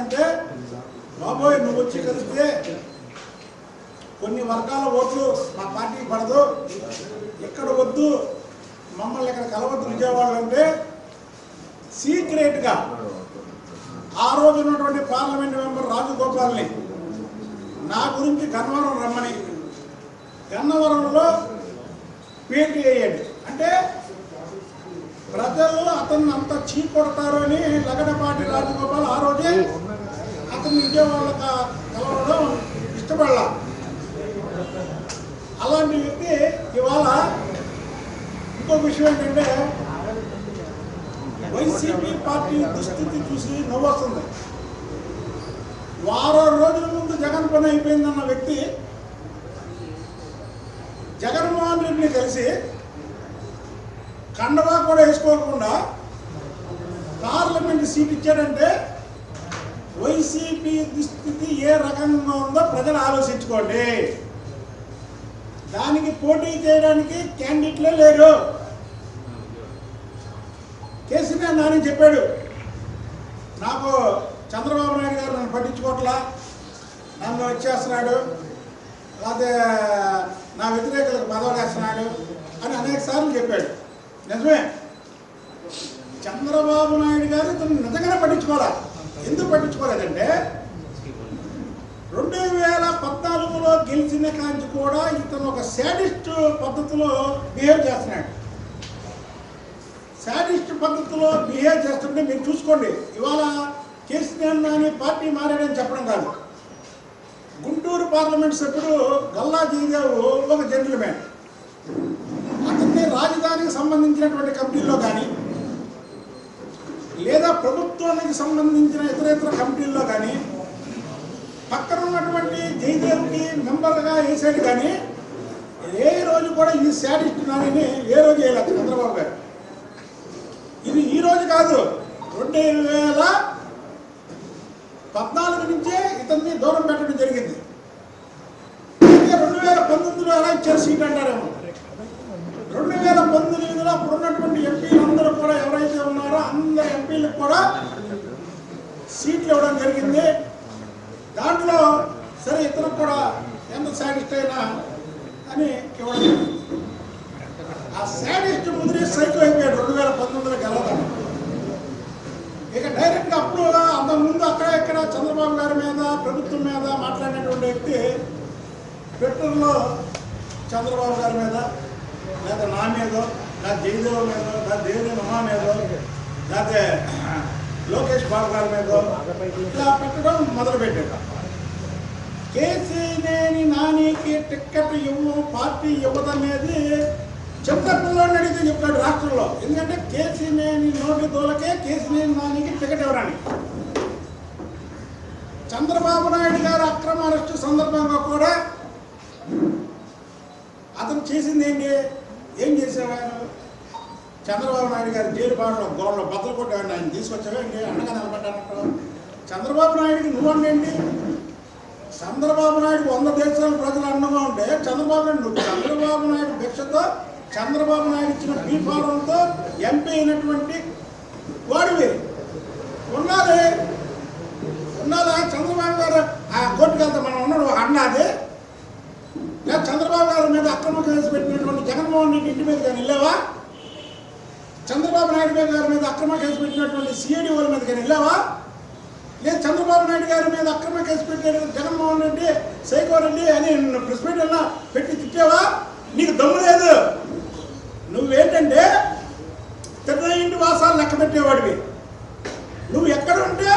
అంటే రాబోయే బాబోయ్ నువ్వు వచ్చి కలిస్తే కొన్ని వర్గాల ఓట్లు మా పార్టీకి పడదు. ఇక్కడ వద్దు? మమ్మల్ని ఇక్కడ కలవద్దు విజయవాడ అంటే సీక్రెట్గా ఆ రోజు ఉన్నటువంటి పార్లమెంట్ మెంబర్ రాజగోపాల్ని నా గురించి గన్నవరం రమ్మని. గన్నవరంలో పేటీ వేయండి. అంటే ప్రజలు అతన్ని అంత చీ కొడతారు అని లగడపాటి రాజగోపాల్ ఆ రోజే అతను వాళ్ళ కలవడం ఇష్టపడలా. అలాంటి వ్యక్తి ఇవాళ ఇంకో విషయం ఏంటంటే వైసీపీ పార్టీ దుస్థితి చూసి నవ్వొస్తుంది. వారం రోజుల ముందు జగన్ పని అయిపోయిందన్న వ్యక్తి జగన్మోహన్ రెడ్డిని కలిసి కండవా కూడా వేసుకోకుండా పార్లమెంట్ సీట్ ఇచ్చాడంటే వైసీపీ దుస్థితి ఏ రకంగా ఉందో ప్రజలు ఆలోచించుకోండి. దానికి పోటీ చేయడానికి క్యాండిడేట్లే లేరు. కేసీఆర్ నాని చెప్పాడు నాకు చంద్రబాబు నాయుడు గారు నన్ను పట్టించుకోవట్లా నన్ను వచ్చేస్తున్నాడు లేకపోతే నా వ్యతిరేకులకు పదవులు అని అనేక సార్లు చెప్పాడు. నిజమే. చంద్రబాబు నాయుడు గారు ఇతను నిజంగానే పట్టించుకోవాలా? పట్టించుకోలేదంటే రెండు వేల పద్నాలుగులో గెలిచిన కాంచి కూడా ఇతను ఒక శాడిస్ట్ పద్ధతిలో బిహేవ్ చేస్తున్నాడు. శాడిస్ట్ పద్ధతిలో బిహేవ్ చేస్తుంటే మీరు చూసుకోండి. ఇవాళ కేసీఆర్ నాని పార్టీ మారాడని చెప్పడం కాదు. గుంటూరు పార్లమెంట్ సభ్యుడు గల్లా జయదేవ్ ఒక జెంటిల్మెన్ అతన్ని రాజధానికి సంబంధించినటువంటి కంపెనీల్లో కానీ లేదా ప్రభుత్వానికి సంబంధించిన ఇతర ఇతర కమిటీల్లో కానీ పక్కన ఉన్నటువంటి జయదేవ్కి మెంబర్గా వేసాడు కానీ ఏ రోజు కూడా ఈ శాడిస్ట్ నాని ఏ రోజు వేయలేదు చంద్రబాబు గారు. ఇది ఈ రోజు కాదు రెండు వేల పద్నాలుగు నుంచే ఇతన్ని దూరం పెట్టడం జరిగింది. అయితే రెండు వేల పంతొమ్మిదిలో ఎలా ఇచ్చారు సీట్ అంటారేమో. రెండు వేల పంతొమ్మిదిలో అప్పుడు ఉన్నటువంటి ఎంపీ కూడా సీట్లు ఇవ్వడం జరిగింది. దాంట్లో సరే ఇతను కూడా ఎంత శాడిస్ట్ అయినా అని ఇవ్వడం ఆ శాడిస్ట్ ముందే సైకో అయిపోయాడు రెండు వేల పంతొమ్మిదిలో గెలవడం. ఇక డైరెక్ట్గా అప్పుడు అంతకుముందు అక్కడ ఇక్కడ చంద్రబాబు గారి మీద ప్రభుత్వం మీద మాట్లాడినటువంటి వ్యక్తి ట్విట్టర్లో చంద్రబాబు గారి మీద లేదా నా మీద నా జయదేవ్ మీద నా దేవుని మహా మీద లేకపోతే లోకేష్ బాబు గారి మీదో ఇలా పెట్టడం మొదలుపెట్టాడు కేసీనేని నానికి టిక్కెట్ ఇవ్వు పార్టీ ఇవ్వదనేది చిన్న పిల్లోడిని అడిగితే చెప్తాడు రాష్ట్రంలో. ఎందుకంటే కేసీనేని నోటి దోలకే కేసీనేని నానికి టికెట్ ఇవ్వడానికి. చంద్రబాబు నాయుడు గారు అక్రమ అరెస్టు సందర్భంగా కూడా అతను చేసింది ఏంటి? ఏం చేసావు ఆయన? చంద్రబాబు నాయుడు గారు జైలు బాడలో గోడలో బద్దలు కొట్టాడు ఆయన తీసుకొచ్చావా? ఏంటి అండగా నిలబడ్డానంటావు చంద్రబాబు నాయుడికి నువ్వు అండి చంద్రబాబు నాయుడు వంద దేశాల ప్రజలు అండగా ఉంటే చంద్రబాబు నాయుడు నువ్వు చంద్రబాబు నాయుడు భిక్షతో చంద్రబాబు నాయుడు ఇచ్చిన బీఫారంతో ఎంపీ అయినటువంటి వాడివి ఉన్నది ఉన్నదా చంద్రబాబు గారు ఆ కోర్టుకు వెళ్తే మనం ఉన్నాడు అన్నది చంద్రబాబు గారి మీద అక్రమ కేసు పెట్టినటువంటి జగన్మోహన్ రెడ్డి ఇంటి మీద కానీ వెళ్ళావా? చంద్రబాబు నాయుడు గారి మీద అక్రమ కేసు పెట్టినటువంటి సిఐడి వాళ్ళ మీద కానీ వెళ్ళావా? లేదు చంద్రబాబు నాయుడు గారి మీద అక్రమ కేసు పెట్టిన జగన్మోహన్ రెడ్డి సైకో రెడ్డి అని ప్రెస్ మీట్ అన్నా పెట్టి తిట్టావా? నీకు దమ్ము లేదు. నువ్వేంటంటే తిన్న వాసాలు లెక్క పెట్టేవాడివి. నువ్వు ఎక్కడ ఉంటే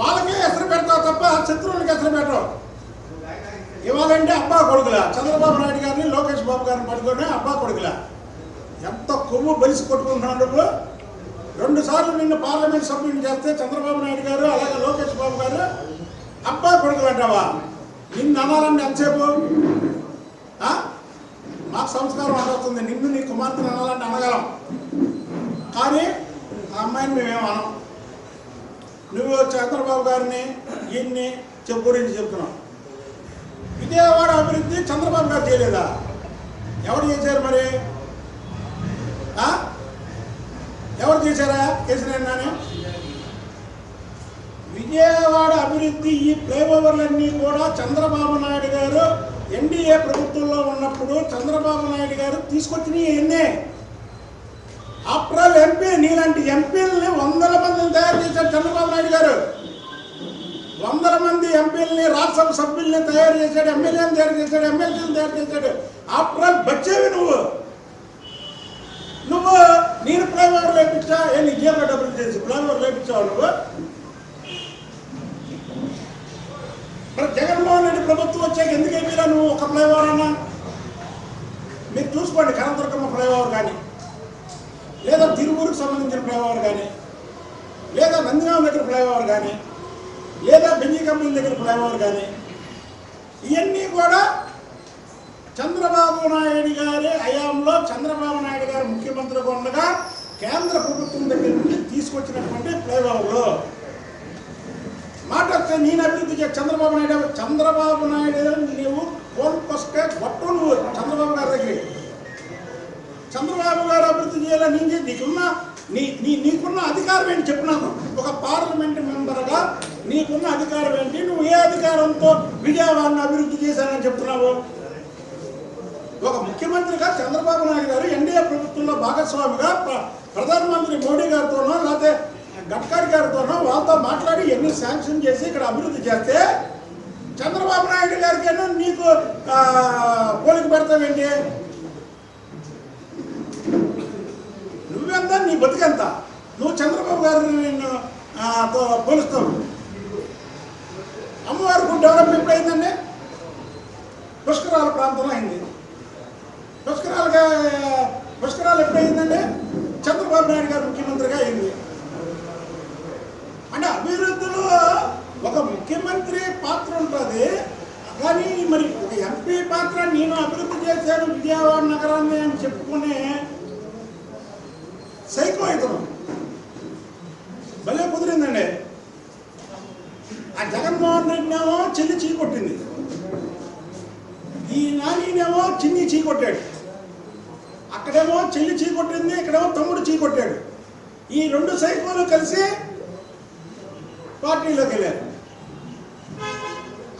వాళ్ళకే ఎసరు పెడతావు తప్ప శత్రువులకి ఎసరు పెట్టవు. ఇవాళంటే అబ్బా కొడుకులా. చంద్రబాబు నాయుడు గారిని లోకేష్ బాబు గారిని పట్టుకొని అబ్బా కొడుకులా. ఎంత కొవ్వు బలిసి కొట్టుకుంటున్నాడు రెండుసార్లు రెండు సార్లు నిన్ను పార్లమెంట్ సబ్మిట్ చేస్తే చంద్రబాబు నాయుడు గారు అలాగే లోకేష్ బాబు గారు అబ్బాయి కొడుకు పెట్టావా నిన్ను అనాలండి ఎంతసేపు? నాకు మాకు సంస్కారం అర్థవుతుంది నిన్ను నీ కుమార్తెను అనాలంటే అనగలం కానీ ఆ అమ్మాయిని మేమేం అనం. నువ్వు చంద్రబాబు గారిని ఈయన్ని చెప్పు గురించి చెప్తున్నావు. విజయవాడ అభివృద్ధి చంద్రబాబు గారు చేయలేదా? ఎవరు చేశారు మరి ఆ? ఎవరు చేశారా కేసీఆర్ నాని? విజయవాడ అభివృద్ధి ఈ ఫ్లైఓవర్లన్నీ కూడా చంద్రబాబు నాయుడు గారు ఎన్డీఏ ప్రభుత్వంలో ఉన్నప్పుడు చంద్రబాబు నాయుడు గారు తీసుకొచ్చినవి ఎన్నే? ఆఫ్టర్ ఎంపీ నీలాంటి ఎంపీలని వందల మందిని తయారు చేశాడు చంద్రబాబు నాయుడు గారు. వందల మంది ఎంపీలని రాజ్యసభ సభ్యుల్ని తయారు చేశాడు ఎమ్మెల్యేని తయారు చేశాడు ఎమ్మెల్సీని తయారు చేశాడు. ఆఫ్టర్ బచ్చేవి నువ్వు నువ్వు నేను రేపించా? ఏ నీ జీవన డబ్బులు చేసి? ఫ్లైఓవర్ రేపించావు నువ్వు? మరి జగన్మోహన్ రెడ్డి ప్రభుత్వం వచ్చాక ఎందుకు అయిపోయినా నువ్వు ఒక ఫ్లైఓవర్ అన్నా మీరు చూసుకోండి కనదుర్గమ్మ ఫ్లైఓవర్ కానీ లేదా తిరుమూరుకు సంబంధించిన ఫ్లైఓవర్ కానీ లేదా నందిగాం దగ్గర ఫ్లైఓవర్ కానీ లేదా బెంజీ కంపెనీ దగ్గర ఫ్లైఓవర్ కానీ ఇవన్నీ కూడా చంద్రబాబు నాయుడు గారి హయాంలో చంద్రబాబు నాయుడు గారు ముఖ్యమంత్రిగా ఉండగా కేంద్ర ప్రభుత్వం దగ్గర నుంచి తీసుకొచ్చినటువంటి ఫ్లైఓవర్లు మాట వస్తే నేను అభివృద్ధి చే చంద్రబాబు నాయుడు చంద్రబాబు నాయుడు నీవు కోల్కొస్తే గొప్ప నువ్వు చంద్రబాబు గారి దగ్గర చంద్రబాబు గారు అభివృద్ధి చేయాలని నేను నీకున్న నీ నీ నీకున్న అధికారం ఏంటి చెప్పినాను ఒక పార్లమెంట్ మెంబర్గా నీకున్న అధికారం ఏంటి? నువ్వు ఏ అధికారంతో విజయవాడను అభివృద్ధి చేశానని చెప్తున్నావు? ముఖ్యమంత్రిగా చంద్రబాబు నాయుడు గారు ఎన్డీఏ ప్రభుత్వంలో భాగస్వామిగా ప్ర- ప్రధానమంత్రి మోడీ గారితోనో లేకపోతే గడ్కరీ గారితోనో వాళ్ళతో మాట్లాడి ఎన్ని శాంక్షన్ చేసి ఇక్కడ అభివృద్ధి చేస్తే చంద్రబాబు నాయుడు గారికేనో నీకు ఆ, పోలిక పెడతావేంటి నువ్వెంత? నీ బతుకెంత? నువ్వు చంద్రబాబు గారిని నిన్ను ఆ, తో పోలుస్తావు. అమ్మవారి గుడి డెవలప్ ఎప్పుడైందండి? పుష్కరాల ప్రాంతంలో అయింది. పుష్కరాలుగా పుష్కరాలు ఎప్పుడైందండి చంద్రబాబు నాయుడు గారు ముఖ్యమంత్రిగా అయింది. అంటే అభివృద్ధిలో ఒక ముఖ్యమంత్రి పాత్ర ఉంటుంది. కానీ మరి ఒక ఎంపీ పాత్ర నేను అభివృద్ధి చేశాను విజయవాడ నగరాన్ని అని చెప్పుకునే సైకో ఇతను. భలే కుదిరిందండి. ఆ జగన్మోహన్ రెడ్డినేమో చెల్లి చీ కొట్టింది ఈ నానినేమో చిన్ని చీ కొట్టాడు అక్కడేమో చెల్లి చీకొట్టింది ఇక్కడేమో తమ్ముడు చీ కొట్టాడు. ఈ రెండు సైకోలు కలిసి పార్టీలోకి వెళ్ళారు.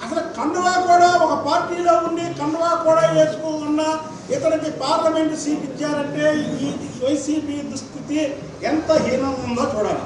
అసలు కండువా కూడా ఒక పార్టీలో ఉండి కండువా కూడా వేసుకోకుండా ఇతనికి పార్లమెంట్ సీట్ ఇచ్చారంటే ఈ వైసీపీ దుస్థితి ఎంత హీనంగా ఉందో చూడాలి.